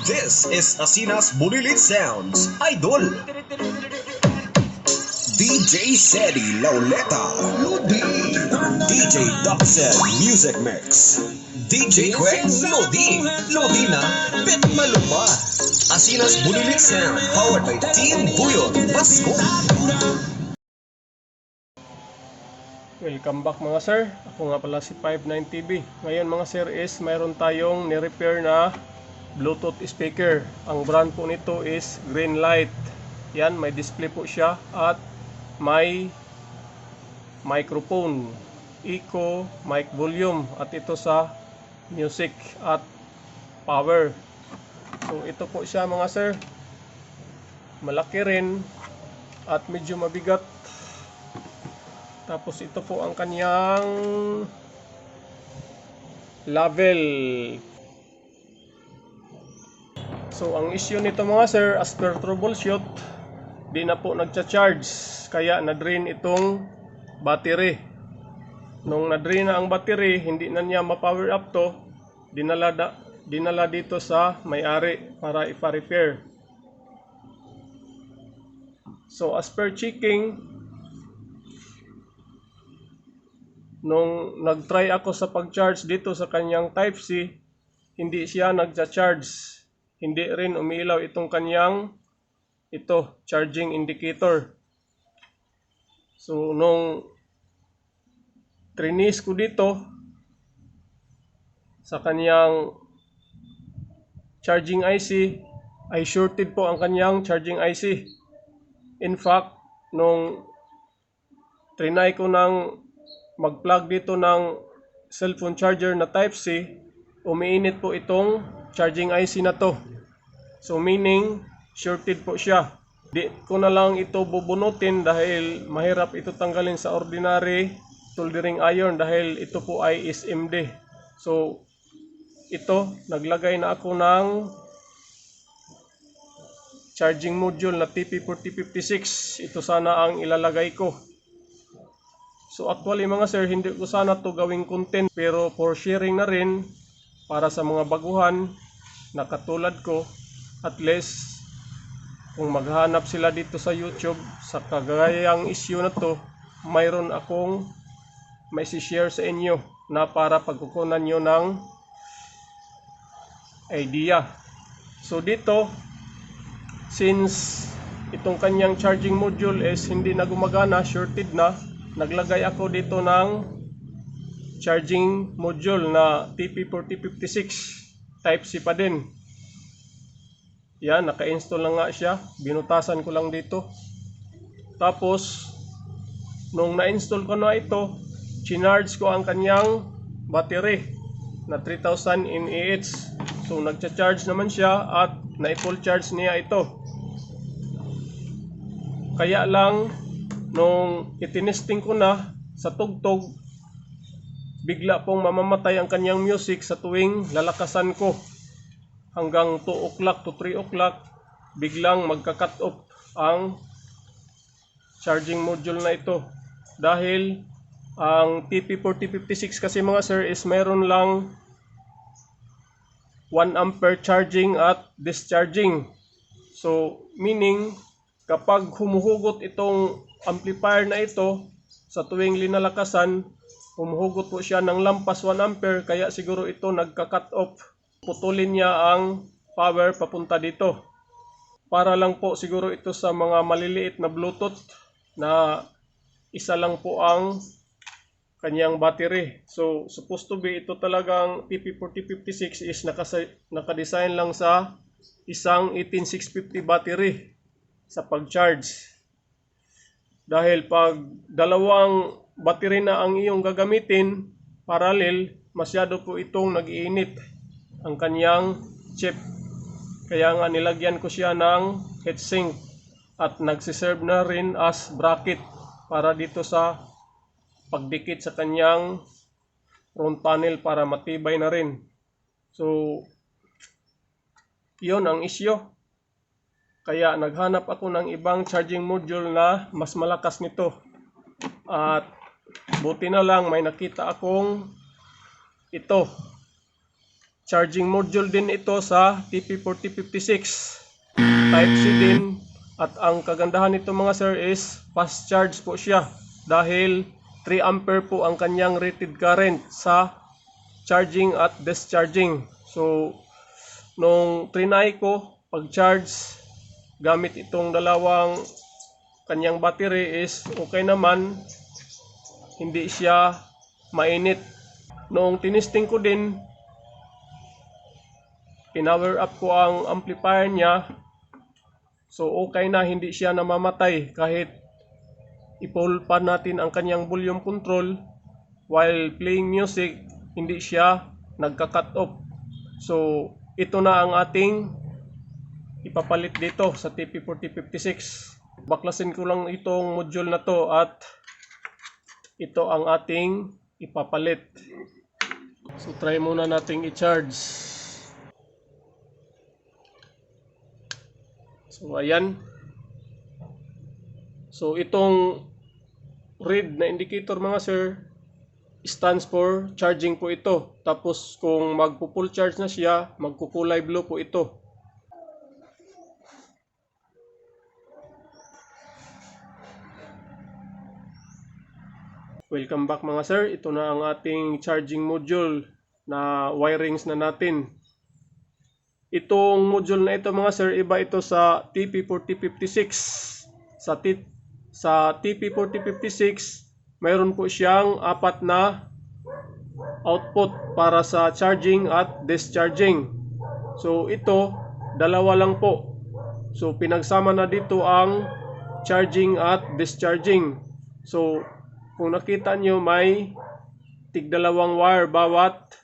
This is Asinas Bulilit Sounds, Idol. DJ Sedi Lauleta, Lodi. DJ Doxel Music Mix. DJ Quick Lodi, Lodi na, Bet Maluma. Asinas Bulilit Sound, powered by Team Buyo, Pasko. Welcome back mga sir. Ako nga pala si 59TV. Ngayon mga sir is mayroon tayong ni-repair na Bluetooth speaker. Ang brand po nito is Greenlight. Yan, may display po siya at may microphone, echo, mic volume at ito sa music at power. So ito po siya mga sir. Malaki rin at medyo mabigat tapos ito po ang kanyang level. So ang issue nito mga sir, as per troubleshoot, di na po nagcha-charge. Kaya na-drain itong battery. Nung na-drain na ang battery, hindi na niya ma-power up to, dinala, da, dinala dito sa may-ari para ipa-repair. So as per checking, nung nag-try ako sa pag-charge dito sa kanyang Type-C, hindi siya nagcha-charge. Hindi rin umiilaw itong kanyang ito, charging indicator. So, nung trinis ko dito sa kanyang charging IC, ay shorted po ang kanyang charging IC. In fact, nung trinay ko ng mag-plug dito ng cellphone charger na Type-C, umiinit po itong charging IC na to. So meaning, shorted po siya. Di ko na lang ito bubunutin dahil mahirap ito tanggalin sa ordinary soldering iron dahil ito po ay SMD. So ito, naglagay na ako ng charging module na TP4056. Ito sana ang ilalagay ko. So actually mga sir, hindi ko sana to gawing content pero for sharing na rin para sa mga baguhan na katulad ko at least kung maghanap sila dito sa YouTube sa kagayang issue na to, mayroon akong may share sa inyo na para pagkukunan nyo ng idea. So dito, since itong kanyang charging module is hindi na gumagana, shorted na, naglagay ako dito ng charging module na TP4056 type C pa din. Yan naka-install na nga siya. Binutasan ko lang dito. Tapos nung na-install ko na ito chinarge ko ang kanyang battery na 3000 mAh. So nagcha-charge naman siya at na-full charge niya ito. Kaya lang nung itinesting ko na sa tugtog, bigla pong mamamatay ang kanyang music sa tuwing lalakasan ko. Hanggang 2 o'clock to 3 o'clock, biglang magka-cut off ang charging module na ito. Dahil ang TP4056 kasi mga sir is meron lang 1 ampere charging at discharging. So, meaning, kapag humuhugot itong amplifier na ito sa tuwing linalakasan, humuhugot po siya ng lampas 1 ampere kaya siguro ito nagka-cut off. Putulin niya ang power papunta dito. Para lang po siguro ito sa mga maliliit na Bluetooth na isa lang po ang kanyang battery. So, supposed to be ito talagang TP4056 is nakadesign lang sa isang 18650 battery sa pag-charge. Dahil pag dalawang battery na ang iyong gagamitin, parallel, masyado po itong nag-iinit ang kanyang chip. Kaya nga nilagyan ko siya ng heatsink at nagsiserve na rin as bracket para dito sa pagdikit sa kanyang front panel para matibay na rin. So, yon ang issue. Kaya naghanap ako ng ibang charging module na mas malakas nito. At buti na lang may nakita akong ito. charging module din ito sa TP4056. Type C din. At ang kagandahan nito mga sir is fast charge po siya. Dahil 3 ampere po ang kanyang rated current sa charging at discharging. So, nung trinay ko, pag-charge, gamit itong dalawang kanyang battery is okay naman. Hindi siya mainit. Noong tinisting ko din, pinower up ko ang amplifier niya. So okay na, hindi siya namamatay kahit i-pull pa natin ang kanyang volume control while playing music, hindi siya nagka-cut off. So ito na ang ating ipapalit dito sa TP4056. Baklasin ko lang itong module na to at ito ang ating ipapalit. So try muna nating i-charge. So ayan. So itong red na indicator mga sir stands for charging po ito. Tapos kung magpo-full charge na siya, magkukulay blue po ito. Welcome back mga sir. Ito na ang ating charging module na wirings na natin. Itong module na ito mga sir, iba ito sa TP4056. Sa, sa TP4056, mayroon po siyang apat na output para sa charging at discharging. So ito, dalawa lang po. So pinagsama na dito ang charging at discharging. So kung nakita nyo may tigdalawang wire bawat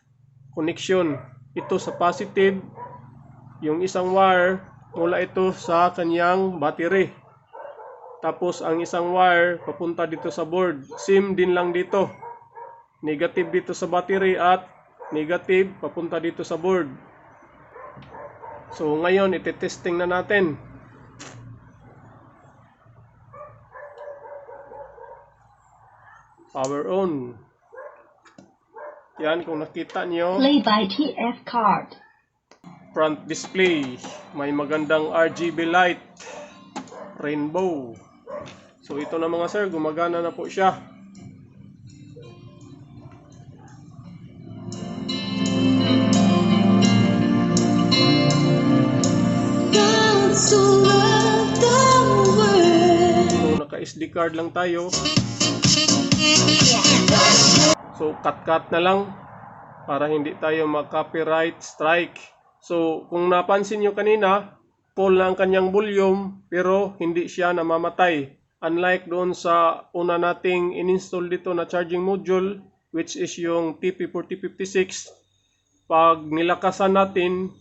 connection. Ito sa positive, yung isang wire mula ito sa kanyang battery. Tapos ang isang wire papunta dito sa board. SIM din lang dito. Negative dito sa battery at negative papunta dito sa board. So ngayon ite-testing na natin. Power on. Yan kung nakita nyo Play by TF card. front display. May magandang RGB light. Rainbow. So ito na mga sir, gumagana na po siya. So naka SD card lang tayo, so cut-cut na lang para hindi tayo mag-copyright strike. So kung napansin nyo kanina, full na ang kanyang volume pero hindi siya namamatay. Unlike doon sa una nating in-install dito na charging module which is yung TP4056 pag nilakasan natin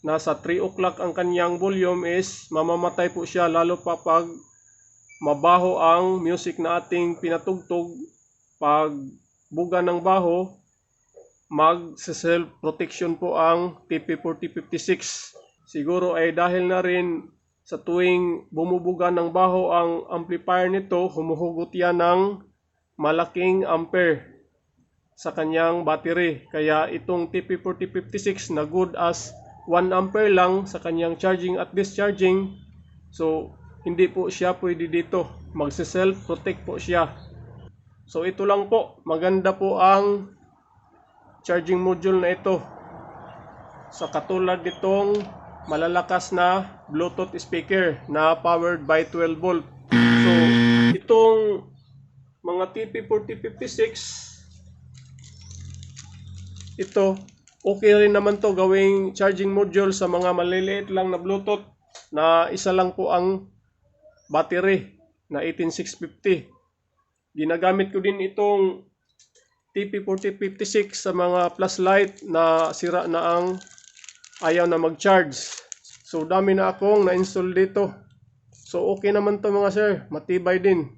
nasa 3 o'clock ang kanyang volume is mamamatay po siya lalo pa pag mabaho ang music na ating pinatugtog pag buga ng baho mag self protection po ang TP4056 siguro ay dahil na rin sa tuwing bumubuga ng baho ang amplifier nito humuhugot yan ng malaking ampere sa kanyang battery. Kaya itong TP4056 na good as 1 ampere lang sa kanyang charging at discharging. So, hindi po siya pwede dito. Magse-self protect po siya. So, ito lang po. Maganda po ang charging module na ito. Sa katulad nitong malalakas na Bluetooth speaker na powered by 12 volt. So, itong mga TP4056 ito, okay rin naman to gawing charging module sa mga maliliit lang na Bluetooth na isa lang po ang battery na 18650. Ginagamit ko din itong TP4056 sa mga plus light na sira na ang ayaw na mag-charge. So dami na akong na-install dito. So okay naman to mga sir, matibay din.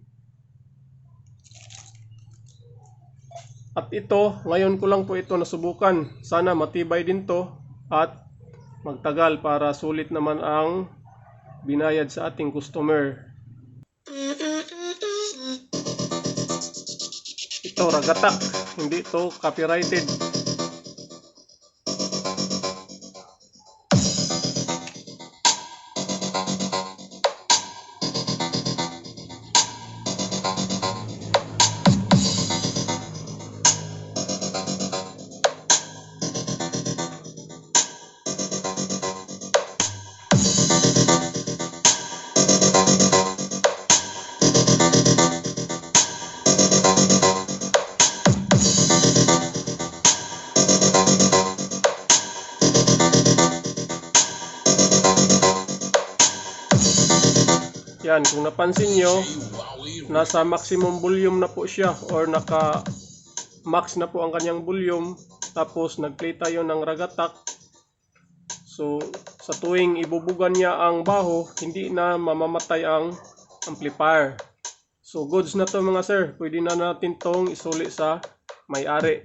At ito, ngayon ko lang po ito nasubukan. Sana matibay din to at magtagal para sulit naman ang binayad sa ating customer. Ito, ragatak. Hindi ito copyrighted. Yan, kung napansin nyo, nasa maximum volume na po siya or naka max na po ang kanyang volume. Tapos nag-play tayo ng ragatak. So, sa tuwing ibubugan niya ang baho, hindi na mamamatay ang amplifier. So, goods na to mga sir. Pwede na natin tong isuli sa may-ari.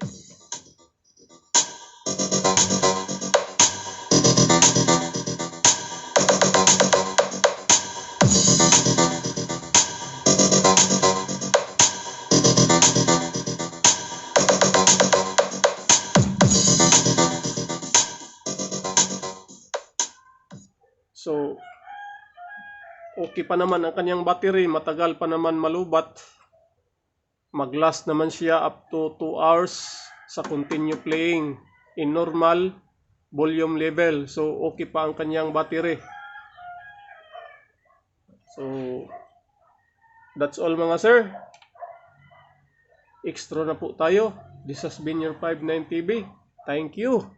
Okay pa naman ang kanyang battery, matagal pa naman malubat. Mag-last naman siya up to 2 hours sa continue playing in normal volume level. So, okay pa ang kanyang battery. So, that's all mga sir. Extra na po tayo. This has been your 59 TV. Thank you.